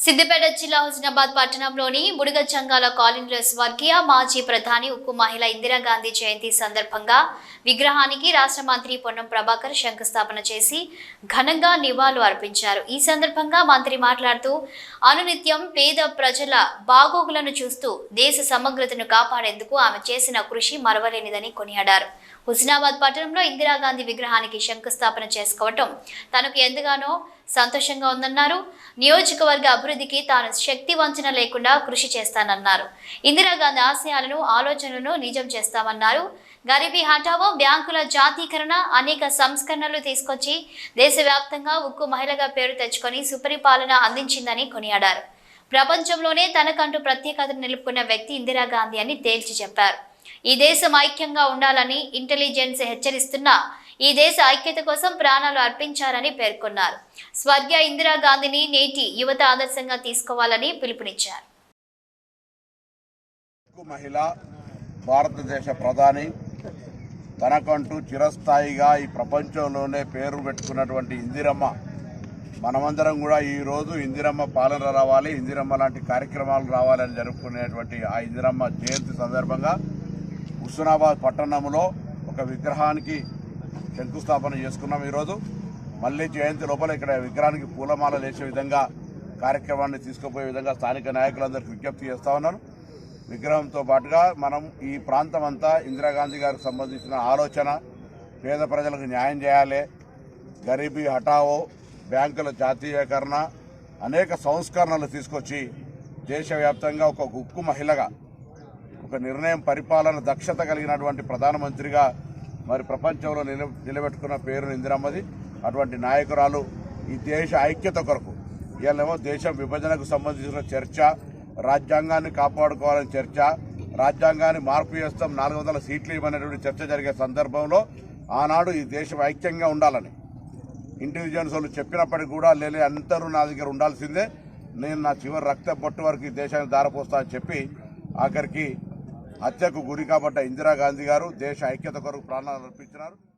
సిద్దిపేట జిల్లా హుస్నాబాద్ పట్టణంలోని బుడిగచ్చంగాల కాలనీలో స్వర్గీయ మాజీ ప్రధాని ఉక్కు మహిళ ఇందిరాగాంధీ జయంతి సందర్భంగా విగ్రహానికి రాష్ట్ర మంత్రి పొన్నం ప్రభాకర్ శంకుస్థాపన చేసి ఘనంగా నివాళులు అర్పించారు. ఈ సందర్భంగా మంత్రి మాట్లాడుతూ అనునిత్యం పేద ప్రజల బాగోగులను చూస్తూ దేశ సమగ్రతను కాపాడేందుకు ఆమె చేసిన కృషి మరవలేనిదని కొనియాడారు. హుస్నాబాద్ పట్టణంలో ఇందిరాగాంధీ విగ్రహానికి శంకుస్థాపన చేసుకోవటం తనకు ఎంతగానో సంతోషంగా ఉందన్నారు. నియోజకవర్గ అభివృద్ధికి తాను శక్తి వంచన లేకుండా కృషి చేస్తానన్నారు. ఇందిరాగాంధీ ఆశయాలను ఆలోచనలను నిజం చేస్తామన్నారు. గరీబీ హఠావో బ్యాంకుల జాతీకరణ అనేక సంస్కరణలు తీసుకొచ్చి దేశవ్యాప్తంగా ఉక్కు మహిళగా పేరు తెచ్చుకొని సుపరిపాలన అందించిందని కొనియాడారు. ప్రపంచంలోనే తనకంటూ ప్రత్యేకతను నిలుపుకున్న వ్యక్తి ఇందిరాగాంధీ అని తేల్చి చెప్పారు. ఈ దేశం ఐక్యంగా ఉండాలని ఇంటెలిజెన్స్ హెచ్చరిస్తున్నా ఈ దేశ ఐక్యత కోసం ప్రాణాలు అర్పించారని పేర్కొన్నారు. స్వర్గీయ ఇందిరాగాంధీని నేటి యువత ఆదర్శంగా తీసుకోవాలని పిలుపునిచ్చారు. మహిళ భారతదేశ ప్రధాని తనకంటూ చిరస్థాయిగా ఈ ప్రపంచంలోనే పేరు పెట్టుకున్నటువంటి ఇందిరమ్మ. మనమందరం కూడా ఈరోజు ఇందిరమ్మ పాలన రావాలి ఇందిరమ్మ లాంటి కార్యక్రమాలు రావాలని జరుపుకునేటువంటి ఆ ఇందిరమ్మ జయంతి సందర్భంగా హుస్నాబాద్ పట్టణంలో ఒక విగ్రహానికి శంకుస్థాపన చేసుకున్నాం ఈరోజు. మళ్ళీ జయంతి లోపల ఇక్కడ విగ్రహానికి పూలమాల వేసే విధంగా కార్యక్రమాన్ని తీసుకుపోయే విధంగా స్థానిక నాయకులందరికీ విజ్ఞప్తి చేస్తా ఉన్నాను విగ్రహంతో పాటుగా మనం ఈ ప్రాంతం అంతా ఇందిరాగాంధీ గారికి సంబంధించిన ఆలోచన పేద ప్రజలకు న్యాయం చేయాలి గరీబీ హఠావో బ్యాంకుల జాతీయకరణ అనేక సంస్కరణలు తీసుకొచ్చి దేశవ్యాప్తంగా ఒక ఉక్కు మహిళగా ఒక నిర్ణయం పరిపాలన దక్షత కలిగినటువంటి ప్రధానమంత్రిగా మరి ప్రపంచంలో నిల నిలబెట్టుకున్న పేరు ఇందిరమ్మది. అటువంటి నాయకురాలు ఈ దేశ ఐక్యత కొరకు ఇవాళేమో దేశం విభజనకు సంబంధించిన చర్చ రాజ్యాంగాన్ని కాపాడుకోవాలని చర్చ రాజ్యాంగాన్ని మార్పు చేస్తాం నాలుగు వందల సీట్లు ఇవ్వనేటువంటి చర్చ జరిగే సందర్భంలో ఆనాడు ఈ దేశం ఐక్యంగా ఉండాలని. ఇంటెలిజెన్స్ వాళ్ళు చెప్పినప్పటికీ కూడా లేని అందరూ నా దగ్గర ఉండాల్సిందే. నేను నా చివరి రక్త పొట్టు వరకు ఈ దేశాన్ని దారపోస్తా అని చెప్పి ఆఖరికి హత్యకు గురి కాబట్ట ఇందిరాగాంధీ గారు దేశ ఐక్యత కొరకు ప్రాణాలు అర్పించినారు.